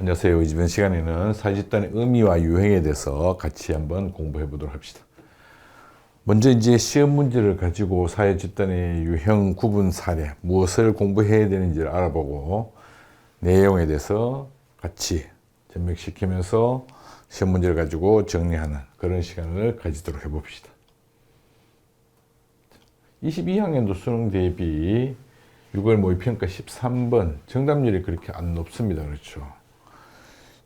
안녕하세요. 이번 시간에는 사집단의 의미와 유행에 대해서 같이 한번 공부해 보도록 합시다. 먼저 이제 시험 문제를 가지고 사회 집단의 유형 구분 사례, 무엇을 공부해야 되는지를 알아보고 내용에 대해서 같이 전맥시키면서 시험 문제를 가지고 정리하는 그런 시간을 가지도록 해봅시다. 22학년도 수능 대비 6월 모의평가 13번 정답률이 그렇게 안 높습니다. 그렇죠.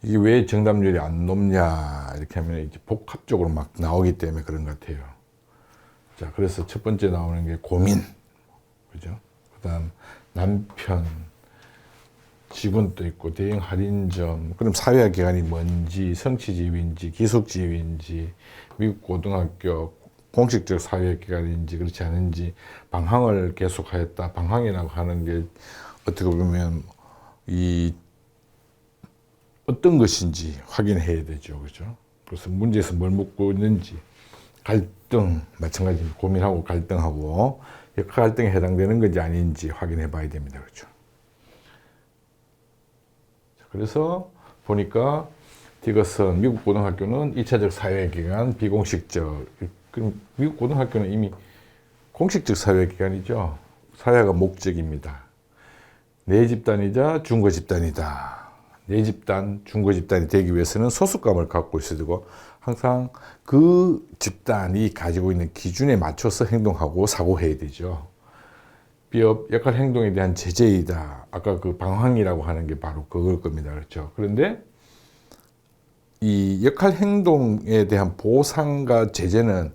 이게 왜 정답률이 안 높냐 이렇게 하면 이제 복합적으로 막 나오기 때문에 그런 것 같아요. 자, 그래서 첫 번째 나오는 게 고민, 그죠? 그다음 남편, 지분도 있고 대형 할인점, 그럼 사회화 기관이 뭔지, 성취지위인지, 기숙지위인지, 미국 고등학교 공식적 사회 기관인지 그렇지 않은지 방황을 계속하였다. 방황이라고 하는 게 어떻게 보면 이 어떤 것인지 확인해야 되죠. 그죠? 그래서 문제에서 뭘 묻고 있는지 갈등 마찬가지입니다. 고민하고 갈등하고 역할 갈등에 해당되는 건지 아닌지 확인해 봐야 됩니다. 그렇죠? 그래서 보니까 이것은 미국 고등학교는 2차적 사회기관 비공식적 그럼 미국 고등학교는 이미 공식적 사회기관이죠. 사회가 목적입니다. 내 집단이자 중고 집단이다. 내 집단, 중고 집단이 되기 위해서는 소속감을 갖고 있어야 되고 항상 그 집단이 가지고 있는 기준에 맞춰서 행동하고 사고해야 되죠. 비업 역할 행동에 대한 제재이다. 아까 그 방황이라고 하는 게 바로 그걸 겁니다. 그렇죠. 그런데 이 역할 행동에 대한 보상과 제재는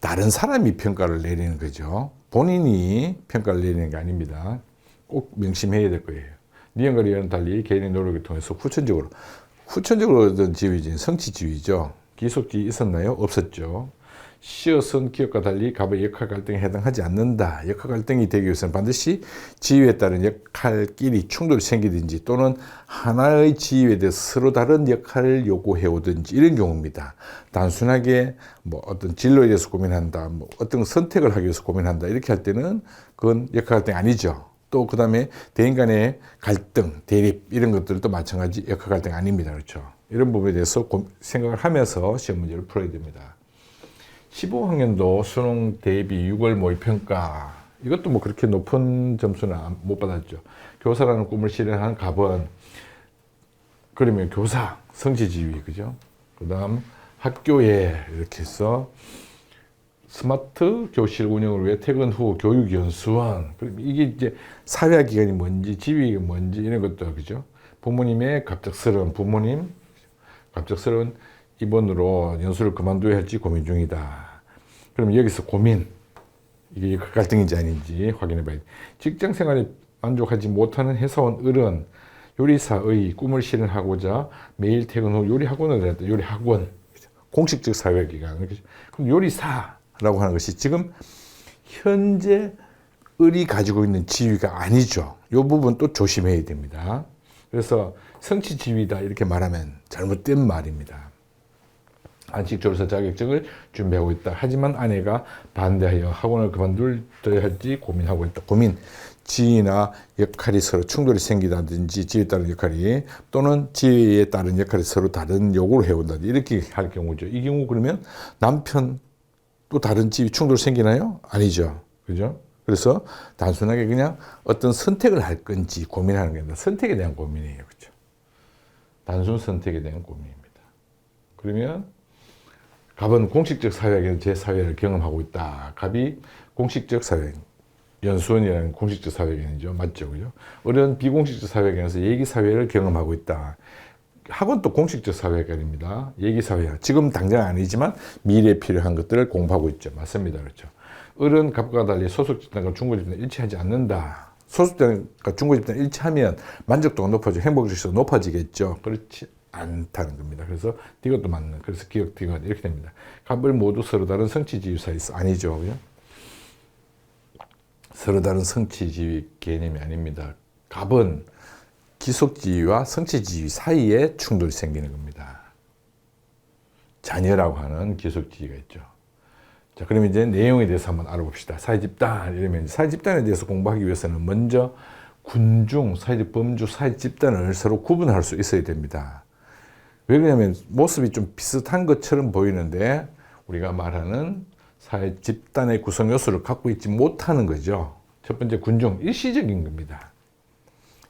다른 사람이 평가를 내리는 거죠. 본인이 평가를 내리는 게 아닙니다. 꼭 명심해야 될 거예요. 니은과 리은은 달리 개인의 노력을 통해서 후천적으로 후천적으로 얻은 지위진 성취지위죠. 기속지 있었나요? 없었죠. 시옷은 기업과 달리 갑의 역할 갈등에 해당하지 않는다. 역할 갈등이 되기 위해서는 반드시 지위에 따른 역할끼리 충돌이 생기든지 또는 하나의 지위에 대해서 서로 다른 역할을 요구해 오든지 이런 경우입니다. 단순하게 뭐 어떤 진로에 대해서 고민한다, 뭐 어떤 선택을 하기 위해서 고민한다 이렇게 할 때는 그건 역할 갈등이 아니죠. 또 그 다음에 대인 간의 갈등, 대립 이런 것들도 마찬가지 역할 갈등 아닙니다. 그렇죠. 이런 부분에 대해서 생각을 하면서 시험 문제를 풀어야 됩니다. 15학년도 수능 대비 6월 모의 평가 이것도 뭐 그렇게 높은 점수는 못 받았죠. 교사라는 꿈을 실현한 갑은 그러면 교사 성취 지위 그죠? 그다음 학교에 이렇게 해서 스마트 교실 운영을 위해 퇴근 후 교육연수원 이게 이제 사회화 기관이 뭔지 지위가 뭔지 이런 것도 그죠? 부모님의 갑작스러운 부모님 갑작스러운 입원으로 연수를 그만둬야 할지 고민 중이다. 그럼 여기서 고민, 이게 갈등인지 아닌지 확인해 봐야 돼. 직장 생활에 만족하지 못하는 회사원 을은 요리사의 꿈을 실현하고자 매일 퇴근 후 요리 학원을 했다. 요리 학원. 공식적 사회기관. 그럼 요리사 라고 하는 것이 지금 현재 을이 가지고 있는 지위가 아니죠. 이 부분 또 조심해야 됩니다. 그래서 성취 지위다 이렇게 말하면 잘못된 말입니다. 안식조로서 자격증을 준비하고 있다. 하지만 아내가 반대하여 학원을 그만둘,야 할지 고민하고 있다. 고민. 지위나 역할이 서로 충돌이 생기다든지 지위에 따른 역할이 또는 지위에 따른 역할이 서로 다른 요구를 해온다든지 이렇게 할 경우죠. 이 경우 그러면 남편 또 다른 지위 충돌 생기나요? 아니죠. 그죠? 그래서 단순하게 그냥 어떤 선택을 할 건지 고민하는 게 아니라 선택에 대한 고민이에요. 그죠? 단순 선택에 대한 고민입니다. 그러면 갑은 공식적 사회에는 제 사회를 경험하고 있다. 갑이 공식적 사회, 연수원이라는 공식적 사회견이죠. 맞죠? 그죠? 어른 비공식적 사회견에서 얘기 사회를 경험하고 있다. 학원도 공식적 사회견입니다. 얘기 사회. 지금 당장 아니지만 미래에 필요한 것들을 공부하고 있죠. 맞습니다. 그렇죠. 어른 갑과 달리 소속 집단과 중고 집단 일치하지 않는다. 소속 집단과 중고 집단 일치하면 만족도가 높아지고 행복지수가 높아지겠죠. 그렇지 않다는 겁니다. 그래서 이것도 맞는. 그래서 기억 디귿 이렇게 됩니다. 갑을 모두 서로 다른 성취지위사 있어 아니죠, 그죠? 서로 다른 성취지위 개념이 아닙니다. 갑은 기속 지위와 성취 지위 사이에 충돌이 생기는 겁니다. 자녀라고 하는 기속 지위가 있죠. 자, 그럼 이제 내용에 대해서 한번 알아봅시다. 사회 집단 이러면 사회 집단에 대해서 공부하기 위해서는 먼저 군중, 사회적 범주, 사회 집단을 서로 구분할 수 있어야 됩니다. 왜 그러냐면 모습이 좀 비슷한 것처럼 보이는데 우리가 말하는 사회 집단의 구성 요소를 갖고 있지 못하는 거죠. 첫 번째 군중, 일시적인 겁니다.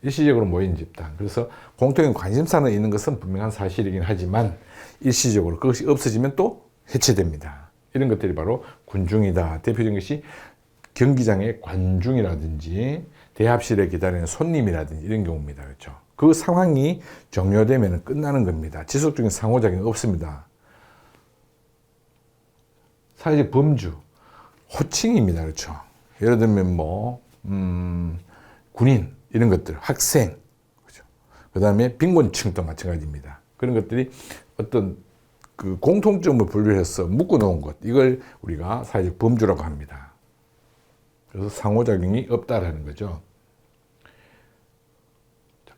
일시적으로 모인 집단. 그래서 공통의 관심사는 있는 것은 분명한 사실이긴 하지만 일시적으로 그것이 없어지면 또 해체됩니다. 이런 것들이 바로 군중이다. 대표적인 것이 경기장의 관중이라든지 대합실에 기다리는 손님이라든지 이런 경우입니다. 그렇죠? 그 상황이 종료되면 끝나는 겁니다. 지속적인 상호작용이 없습니다. 사회적 범주, 호칭입니다. 그렇죠? 예를 들면 뭐, 음, 군인, 이런 것들, 학생, 그죠? 그 다음에 빈곤층도 마찬가지입니다. 그런 것들이 어떤 그 공통점을 분류해서 묶어 놓은 것, 이걸 우리가 사회적 범주라고 합니다. 그래서 상호작용이 없다라는 거죠.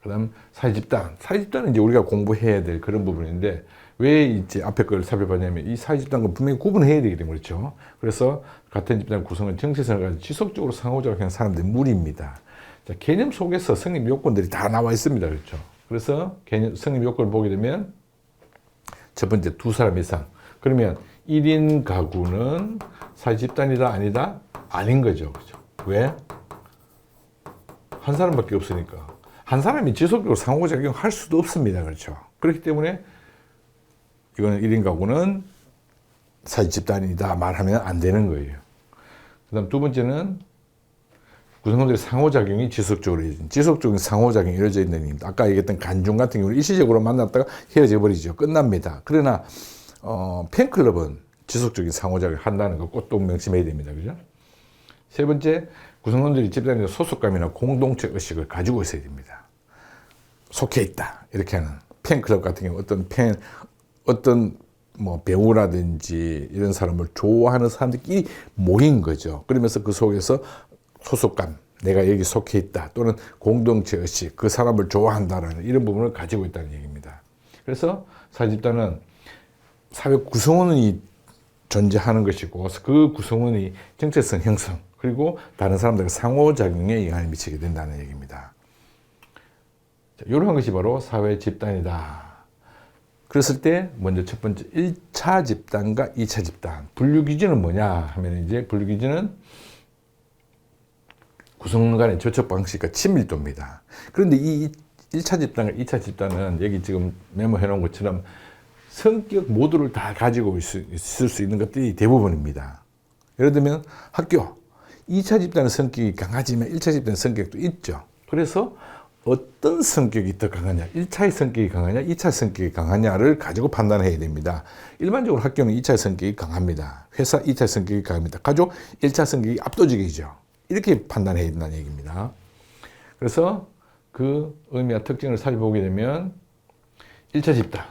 그 다음 사회집단. 사회집단은 이제 우리가 공부해야 될 그런 부분인데, 왜 이제 앞에 걸 살펴봤냐면, 이 사회집단과 분명히 구분해야 되기 때문에 그렇죠. 그래서 같은 집단 구성은 정체성을 가지고 지속적으로 상호작용하는 사람들이 무리입니다. 자, 개념 속에서 성립 요건들이 다 나와 있습니다. 그렇죠. 그래서 개념, 성립 요건을 보게 되면 첫 번째 두 사람 이상. 그러면 1인 가구는 사회 집단이다 아니다? 아닌 거죠. 그죠? 왜? 한 사람밖에 없으니까. 한 사람이 지속적으로 상호작용 할 수도 없습니다. 그렇죠. 그렇기 때문에 이거는 1인 가구는 사회 집단이다 말하면 안 되는 거예요. 그 다음 두 번째는 구성원들의 상호작용이 지속적으로 이루어진, 지속적인 상호작용이 이루어져 있는 겁니다. 아까 얘기했던 간중 같은 경우는 일시적으로 만났다가 헤어져 버리죠. 끝납니다. 그러나, 어, 팬클럽은 지속적인 상호작용을 한다는 거 꼭 또 명심해야 됩니다. 그죠? 세 번째, 구성원들이 집단의 소속감이나 공동체 의식을 가지고 있어야 됩니다. 속해 있다. 이렇게 하는 팬클럽 같은 경우 어떤 팬, 어떤 뭐 배우라든지 이런 사람을 좋아하는 사람들끼리 모인 거죠. 그러면서 그 속에서 소속감, 내가 여기 속해 있다 또는 공동체 의식, 그 사람을 좋아한다라는 이런 부분을 가지고 있다는 얘기입니다. 그래서 사집단은 사회 구성원이 존재하는 것이고 그 구성원이 정체성 형성 그리고 다른 사람들과 상호작용에 영향을 미치게 된다는 얘기입니다. 자, 이러한 것이 바로 사회 집단이다. 그랬을 때 먼저 첫 번째 1차 집단과 2차 집단 분류 기준은 뭐냐 하면 이제 분류 기준은 구성 간의 접촉 방식과 친밀도입니다. 그런데 이 1차 집단과 2차 집단은 여기 지금 메모해 놓은 것처럼 성격 모두를 다 가지고 있을 수 있는 것들이 대부분입니다. 예를 들면 학교. 2차 집단은 성격이 강하지만 1차 집단은 성격도 있죠. 그래서 어떤 성격이 더 강하냐, 1차의 성격이 강하냐, 2차 성격이 강하냐를 가지고 판단해야 됩니다. 일반적으로 학교는 2차 성격이 강합니다. 회사 2차 성격이 강합니다. 가족 1차 성격이 압도적이죠. 이렇게 판단해야 된다는 얘기입니다. 그래서 그 의미와 특징을 살펴보게 되면 1차 집단,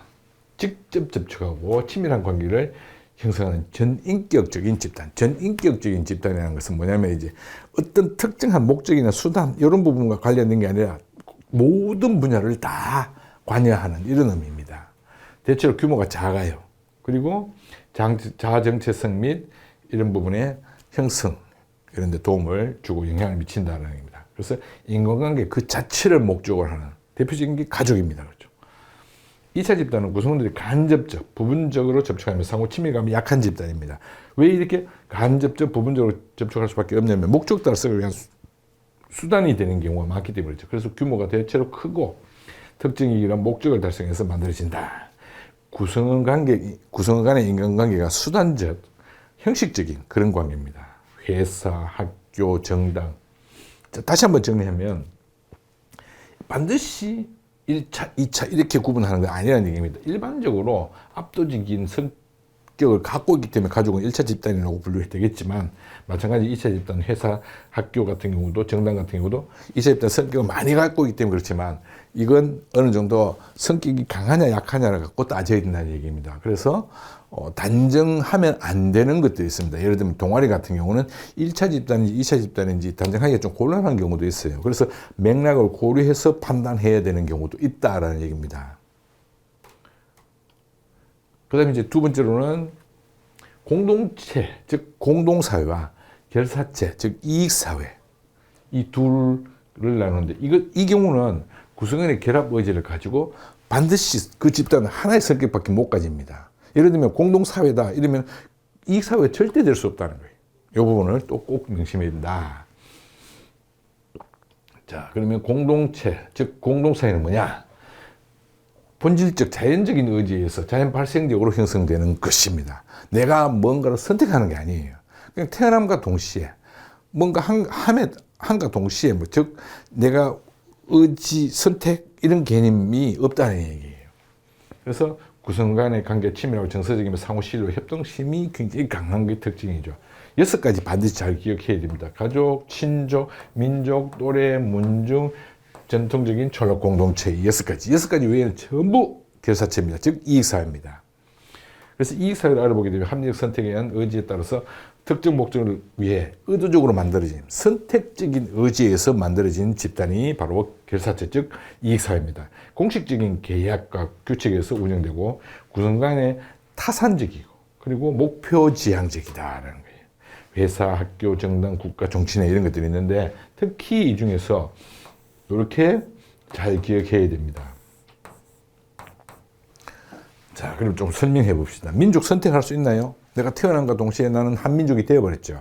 직접 접촉하고 친밀한 관계를 형성하는 전인격적인 집단. 전인격적인 집단이라는 것은 뭐냐면 이제 어떤 특정한 목적이나 수단, 이런 부분과 관련된 게 아니라 모든 분야를 다 관여하는 이런 의미입니다. 대체로 규모가 작아요. 그리고 자정체성 및 이런 부분의 형성, 이런 데 도움을 주고 영향을 미친다는 얘기입니다. 그래서 인간관계 그 자체를 목적으로 하는 대표적인 게 가족입니다. 그렇죠. 2차 집단은 구성원들이 간접적, 부분적으로 접촉하며 상호 친밀감이 약한 집단입니다. 왜 이렇게 간접적, 부분적으로 접촉할 수밖에 없냐면 목적 달성을 위한 수단이 되는 경우가 많기 때문이죠. 그래서 규모가 대체로 크고 특정이 이런 목적을 달성해서 만들어진다. 구성원 관계, 구성원 간의 인간관계가 수단적, 형식적인 그런 관계입니다. 회사, 학교, 정당. 자, 다시 한번 정리하면 반드시 1차, 2차 이렇게 구분하는 건 아니라는 얘기입니다. 일반적으로 압도적인 성 격을 갖고 있기 때문에 가족은 1차 집단이라고 분류해야 되겠지만 마찬가지 2차 집단, 회사, 학교 같은 경우도 정당 같은 경우도 2차 집단 성격을 많이 갖고 있기 때문에 그렇지만 이건 어느 정도 성격이 강하냐 약하냐를 갖고 따져야 된다는 얘기입니다. 그래서 어, 단정하면 안 되는 것들이 있습니다. 예를 들면 동아리 같은 경우는 1차 집단인지 2차 집단인지 단정하기가 좀 곤란한 경우도 있어요. 그래서 맥락을 고려해서 판단해야 되는 경우도 있다라는 얘기입니다. 그 다음에 이제 두 번째로는 공동체, 즉 공동사회와 결사체, 즉 이익사회. 이둘 나누는데 이거 이 경우는 구성원의 결합 의지를 가지고 반드시 그 집단은 하나의 성격밖에 못 가집니다. 예를 들면 공동사회다 이러면 이 사회 절대 될 수 없다는 거예요. 이 부분을 또 꼭 명심해야 된다. 자, 그러면 공동체, 즉 공동사회는 뭐냐? 본질적 자연적인 의지에 의해서 자연 발생적으로 형성되는 것입니다. 내가 뭔가를 선택하는 게 아니에요. 그냥 태어남과 동시에 뭔가 한, 함에, 한과 동시에 뭐, 즉, 내가 의지, 선택, 이런 개념이 없다는 얘기예요. 그래서 구성 간의 관계 친밀하고 정서적이며 상호 신뢰 협동심이 굉장히 강한 게 특징이죠. 여섯 가지 반드시 잘 기억해야 됩니다. 가족, 친족, 민족, 또래, 문중, 전통적인 전략 공동체 이 여섯 가지. 여섯 가지 외에는 전부 결사체입니다. 즉 이익사회입니다. 그래서 이익사회를 알아보게 되면 합리적 선택에 의한 의지에 따라서 특정 목적을 위해 의도적으로 만들어진 선택적인 의지에 의해서 만들어진 집단이 바로 결사체 즉 이익사회입니다. 공식적인 계약과 규칙에 서 운영되고 구성 간에 타산적이고 그리고 목표지향적이다라는 거예요. 회사, 학교, 정당, 국가, 정치내 이런 것들이 있는데 특히 이 중에서 이렇게 잘 기억해야 됩니다. 자, 그럼 좀 설명해 봅시다. 민족 선택할 수 있나요? 내가 태어난과 동시에 나는 한민족이 되어버렸죠.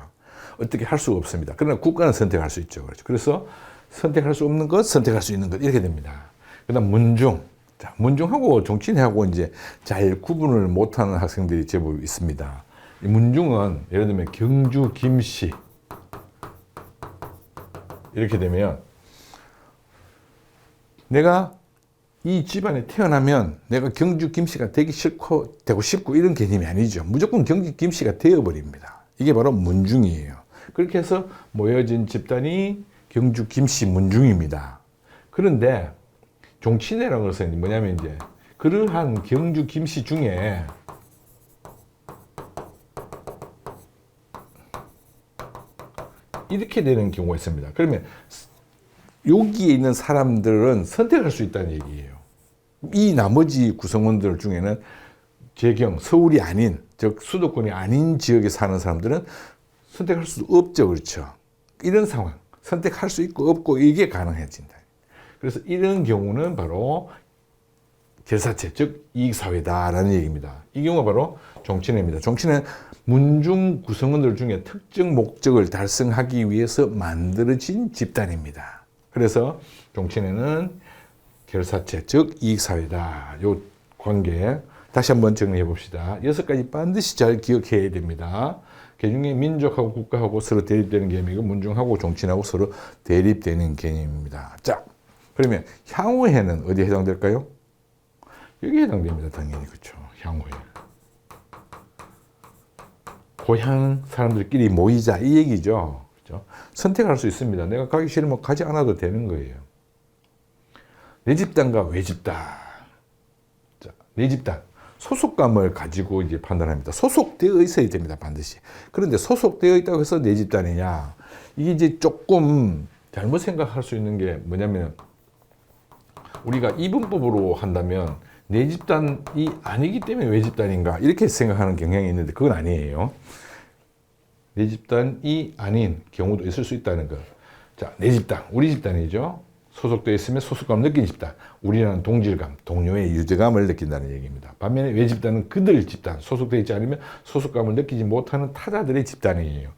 어떻게 할 수가 없습니다. 그러나 국가는 선택할 수 있죠. 그렇죠. 그래서 선택할 수 없는 것, 선택할 수 있는 것 이렇게 됩니다. 그 다음 문중. 자, 문중하고 정치인하고 이제 잘 구분을 못하는 학생들이 제법 있습니다. 이 문중은 예를 들면 경주 김씨 이렇게 되면 내가 이 집안에 태어나면 내가 경주 김씨가 되기 싫고 되고 싶고 이런 개념이 아니죠. 무조건 경주 김씨가 되어버립니다. 이게 바로 문중이에요. 그렇게 해서 모여진 집단이 경주 김씨 문중입니다. 그런데 종친회라는 것은 뭐냐면 이제 그러한 경주 김씨 중에 이렇게 되는 경우가 있습니다. 그러면 여기에 있는 사람들은 선택할 수 있다는 얘기예요. 이 나머지 구성원들 중에는 재경, 서울이 아닌, 즉 수도권이 아닌 지역에 사는 사람들은 선택할 수 없죠. 그렇죠. 이런 상황. 선택할 수 있고 없고 이게 가능해진다. 그래서 이런 경우는 바로 결사체, 즉 이익사회다라는 얘기입니다. 이 경우가 바로 정치회입니다. 정치는 문중 구성원들 중에 특정 목적을 달성하기 위해서 만들어진 집단입니다. 그래서 정치회는 결사체, 즉 이익사회다. 요 관계 다시 한번 정리해 봅시다. 여섯 가지 반드시 잘 기억해야 됩니다. 개중에 민족하고 국가하고 서로 대립되는 개념이고 문중하고 정치하고 서로 대립되는 개념입니다. 자, 그러면 향후에는 어디에 해당될까요? 여기에 해당됩니다. 당연히 그렇죠. 향후에. 고향 사람들끼리 모이자 이 얘기죠. 그렇죠? 선택할 수 있습니다. 내가 가기 싫으면 가지 않아도 되는 거예요. 내 집단과 외 집단. 자, 내 집단. 소속감을 가지고 이제 판단합니다. 소속되어 있어야 됩니다, 반드시. 그런데 소속되어 있다고 해서 내 집단이냐. 이게 이제 조금 잘못 생각할 수 있는 게 뭐냐면, 우리가 이분법으로 한다면, 내 집단이 아니기 때문에 왜 집단인가 이렇게 생각하는 경향이 있는데 그건 아니에요. 내 집단이 아닌 경우도 있을 수 있다는 것. 자, 내 집단, 우리 집단이죠. 소속되어 있으면 소속감을 느끼는 집단. 우리라는 동질감, 동료의 유대감을 느낀다는 얘기입니다. 반면에 외 집단은 그들 집단, 소속되어 있지 않으면 소속감을 느끼지 못하는 타자들의 집단이에요.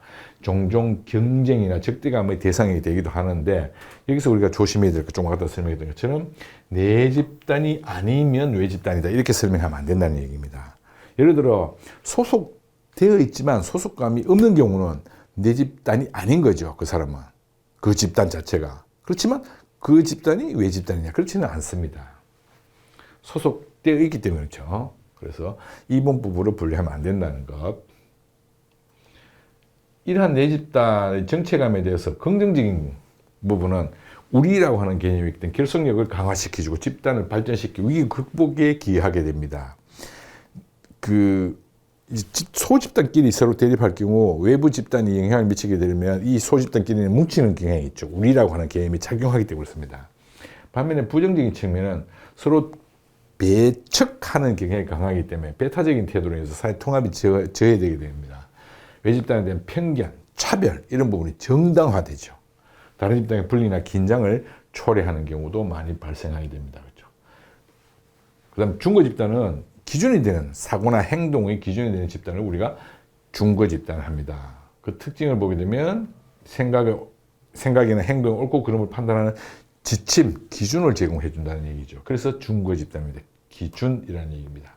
종종 경쟁이나 적대감의 대상이 되기도 하는데 여기서 우리가 조심해야 될 것, 좀 아까 설명했던 것처럼 내 집단이 아니면 외 집단이다 이렇게 설명하면 안 된다는 얘기입니다. 예를 들어 소속 되어 있지만 소속감이 없는 경우는 내 집단이 아닌 거죠. 그 사람은 그 집단 자체가 그렇지만 그 집단이 왜 집단이냐 그렇지는 않습니다. 소속되어 있기 때문에 그렇죠. 그래서 이분법으로 분류하면 안 된다는 것. 이러한 내 집단의 정체감에 대해서 긍정적인 부분은 우리라고 하는 개념이 있기 때문에 결속력을 강화시켜주고 집단을 발전시키고 위기 극복에 기여하게 됩니다. 그 소집단끼리 서로 대립할 경우 외부 집단이 영향을 미치게 되면 이 소집단끼리는 뭉치는 경향이 있죠. 우리라고 하는 개념이 작용하기 때문에 그렇습니다. 반면에 부정적인 측면은 서로 배척하는 경향이 강하기 때문에 배타적인 태도로 해서 사회 통합이 저, 저해되게 됩니다. 외집단에 대한 편견, 차별 이런 부분이 정당화되죠. 다른 집단의 분리나 긴장을 초래하는 경우도 많이 발생하게 됩니다. 그렇죠? 그다음 중거 집단은 기준이 되는 사고나 행동의 기준이 되는 집단을 우리가 중거 집단을 합니다. 그 특징을 보게 되면 생각을 생각이나 행동이 옳고 그름을 판단하는 지침, 기준을 제공해 준다는 얘기죠. 그래서 중거 집단입니다. 기준이라는 얘기입니다.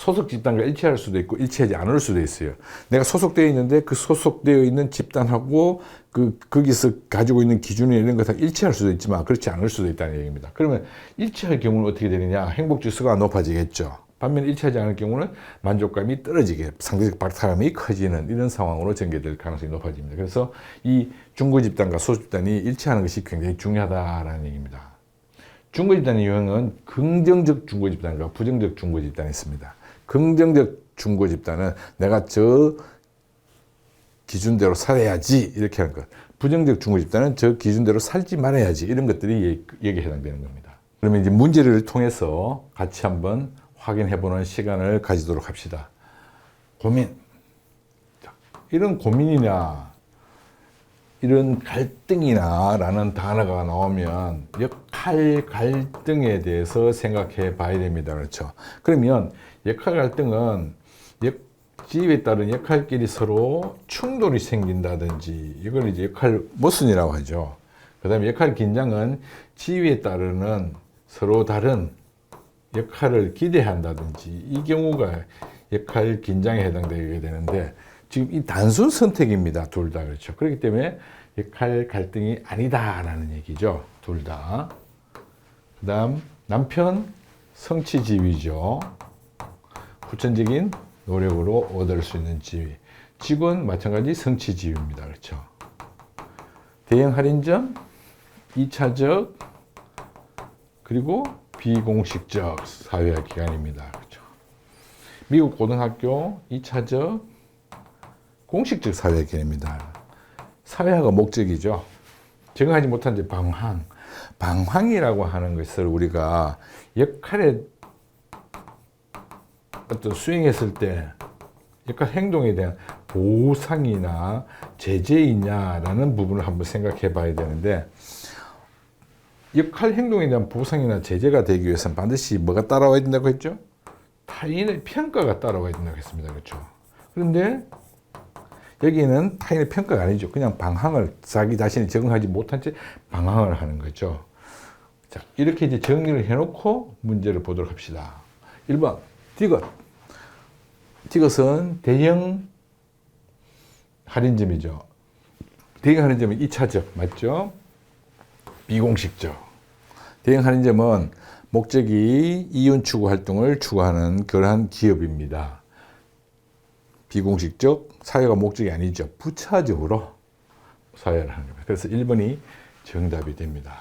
소속 집단과 일치할 수도 있고 일치하지 않을 수도 있어요. 내가 소속되어 있는데 그 소속되어 있는 집단하고 그 거기서 가지고 있는 기준이 이런 것과 일치할 수도 있지만 그렇지 않을 수도 있다는 얘기입니다. 그러면 일치할 경우는 어떻게 되느냐? 행복 지수가 높아지겠죠. 반면 일치하지 않을 경우는 만족감이 떨어지게 상대적 박탈감이 커지는 이런 상황으로 전개될 가능성이 높아집니다. 그래서 이 중고 집단과 소수 집단이 일치하는 것이 굉장히 중요하다라는 얘기입니다. 중고 집단의 유형은 긍정적 중고 집단과 부정적 중고 집단이 있습니다. 긍정적 중고 집단은 내가 저 기준대로 살아야지 이렇게 하는 것. 부정적 중고 집단은 저 기준대로 살지 말아야지 이런 것들이 여기에 해당되는 겁니다. 그러면 이제 문제를 통해서 같이 한번 확인해 보는 시간을 가지도록 합시다. 고민. 자, 이런 고민이나 이런 갈등이나 라는 단어가 나오면 역할 갈등에 대해서 생각해 봐야 됩니다. 그렇죠. 그러면 역할 갈등은 역, 지위에 따른 역할끼리 서로 충돌이 생긴다든지 이걸 이제 역할 모순이라고 하죠. 그 다음에 역할 긴장은 지위에 따르는 서로 다른 역할을 기대한다든지 이 경우가 역할 긴장에 해당되게 되는데 지금 이 단순 선택입니다. 둘 다 그렇죠. 그렇기 때문에 역할 갈등이 아니다라는 얘기죠. 둘 다. 그 다음 남편 성취 지위죠. 후천적인 노력으로 얻을 수 있는 지위. 직원 마찬가지 성취 지위입니다. 그렇죠. 대형 할인점, 2차적, 그리고 비공식적 사회화 기관입니다. 그렇죠. 미국 고등학교 2차적 공식적 사회화 기관입니다. 사회화가 목적이죠. 적응하지 못한 이제 방황. 방황이라고 하는 것을 우리가 역할에 어떤 수행했을 때 역할 행동에 대한 보상이나 제재이냐라는 부분을 한번 생각해 봐야 되는데 역할 행동에 대한 보상이나 제재가 되기 위해서는 반드시 뭐가 따라와야 된다고 했죠? 타인의 평가가 따라와야 된다고 했습니다. 그렇죠? 그런데 여기는 타인의 평가가 아니죠. 그냥 방황을 자기 자신이 적응하지 못한 채 방황을 하는 거죠. 자, 이렇게 이제 정리를 해놓고 문제를 보도록 합시다. 1번, 디귿. 디귿은 대형 할인점이죠. 대형 할인점은 2차적, 맞죠? 비공식적. 대형 할인점은 목적이 이윤 추구 활동을 추구하는 그러한 기업입니다. 비공식적 사회가 목적이 아니죠. 부차적으로 사회를 하는 겁니다. 그래서 1번이 정답이 됩니다.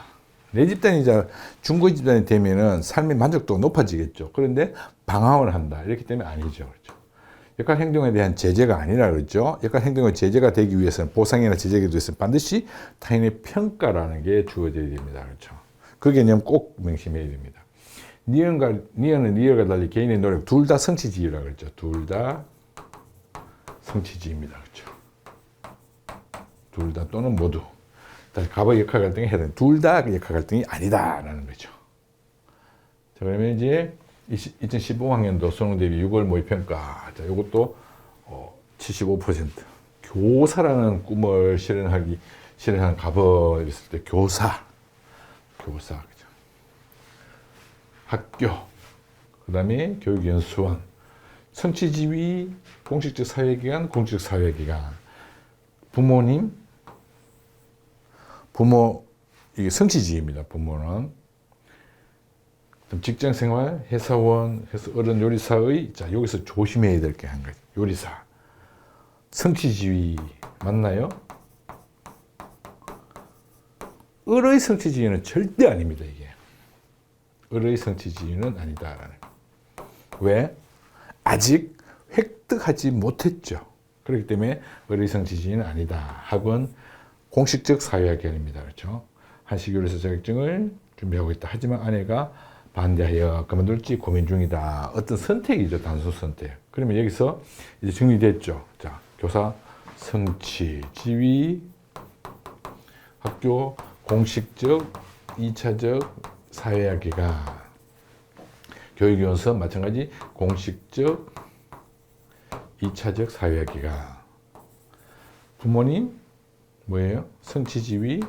내 집단이 자 중고 집단이 되면은 삶의 만족도가 높아지겠죠. 그런데 방황을 한다. 이렇기 때문에 아니죠. 그렇죠. 역할 행동에 대한 제재가 아니라 그렇죠. 역할 행동의 제재가 되기 위해서는 보상이나 제재가 되기 위해서는 반드시 타인의 평가라는 게 주어져야 됩니다. 그렇죠. 그 개념 꼭 명심해야 됩니다. 니은과 니은은 리얼과 달리 개인의 노력 둘 다 성취지유라 그랬죠. 둘 다 성취지입니다. 그렇죠. 둘 다 또는 모두. 다시 갑의 역할 갈등이 해당. 둘다 역할 갈등이 아니다라는 거죠. 자, 그러면 이제 2015학년도 수능 대비 6월 모의 평가. 자, 이것도 어, 75%. 교사라는 꿈을 실현하기, 실현한 갑을 있을 때 교사. 교사. 그죠. 학교. 그 다음에 교육연수원. 성취지위, 공식적 사회기관, 공식적 사회기관. 부모님, 부모, 이게 성취지입니다. 부모는. 직장 생활, 회사원, 회사 어른 요리사의, 자, 여기서 조심해야 될 게 한 가지. 요리사. 성취지위 맞나요? 을의 성취지위는 절대 아닙니다, 이게. 을의 성취지위는 아니다라는. 왜? 아직 획득하지 못했죠. 그렇기 때문에 을의 성취지위는 아니다. 학원 공식적 사회학연입니다. 그렇죠? 한식 요리사 자격증을 준비하고 있다. 하지만 아내가 반대하여 그만둘지 고민 중이다. 어떤 선택이죠. 단순 선택. 그러면 여기서 이제 정리됐죠. 자, 교사 성취, 지위, 학교 공식적, 2차적 사회학기관. 교육위원서 마찬가지 공식적, 2차적 사회학기관. 부모님 뭐예요? 성취지위.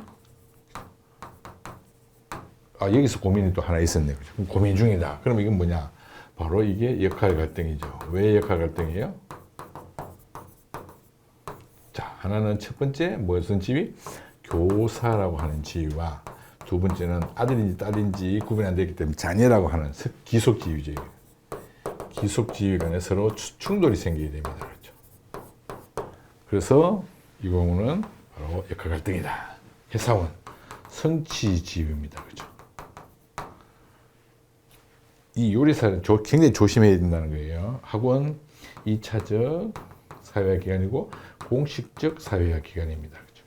아 여기서 고민이 또 하나? 그럼 고민 중이다. 그럼 이건 뭐냐? 바로 이게 역할 갈등이죠. 왜 역할 갈등이에요? 자, 하나는 첫 번째 무슨 지위? 교사라고 하는 지위와 두 번째는 아들인지 딸인지 구분이 안 되기 때문에 자녀라고 하는 석- 기속 지위죠. 이게. 기속 지위 간에 서로 추- 충돌이 생기게 됩니다. 그렇죠. 그래서 이 경우는 바로 역할 갈등이다. 회사원 성취 지위입니다. 그렇죠. 이 요리사는 조- 굉장히 조심해야 된다는 거예요. 학원 2차적 사회화 기관이고 공식적 사회화 기관입니다. 그렇죠.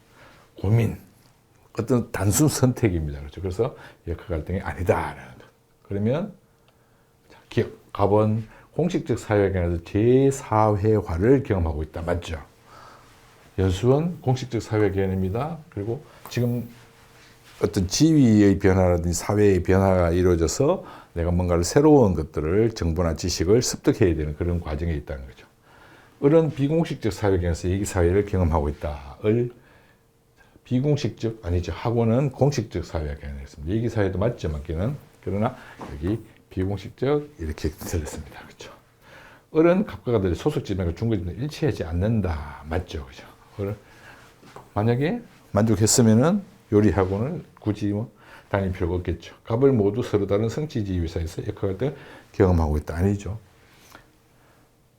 고민 어떤 단순 선택입니다. 그렇죠. 그래서 역할 갈등이 아니다라는 것. 그러면 자, 기업 갑은 공식적 사회화 기관에서 제4회화를 경험하고 있다. 맞죠? 여수원 공식적 사회화 기관입니다. 그리고 지금 어떤 지위의 변화라든지 사회의 변화가 이루어져서 내가 뭔가를 새로운 것들을 정보나 지식을 습득해야 되는 그런 과정에 있다는 거죠. 이런 비공식적 사회에서 얘기 사회를 경험하고 있다를 비공식적 아니죠 학원은 공식적 사회가 아니었습니다. 얘기 사회도 맞죠 맞기는 그러나 여기 비공식적 이렇게 들렸습니다. 그렇죠. 어른 갑과가들이 소속 지명과 중거 지명 일치하지 않는다 맞죠 그죠. 만약에 만족했으면은 요리 학원을 굳이 뭐 다닐 필요가 없겠죠. 갑을 모두 서로 다른 성취지 위사에서 역할을 경험하고 있다 아니죠.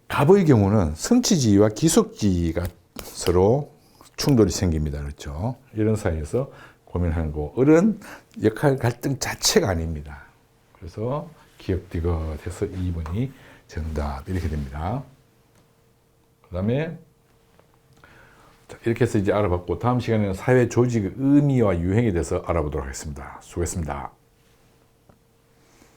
갑의 경우는 성취지위와 기속지위가 서로 충돌이 생깁니다. 그렇죠. 이런 사이에서 고민하는 거. 을은 역할 갈등 자체가 아닙니다. 그래서 기억디귿해서 2번이 정답 이렇게 됩니다. 그 다음에 이렇게 해서 이제 알아봤고 다음 시간에는 사회 조직의 의미와 유행에 대해서 알아보도록 하겠습니다. 수고했습니다.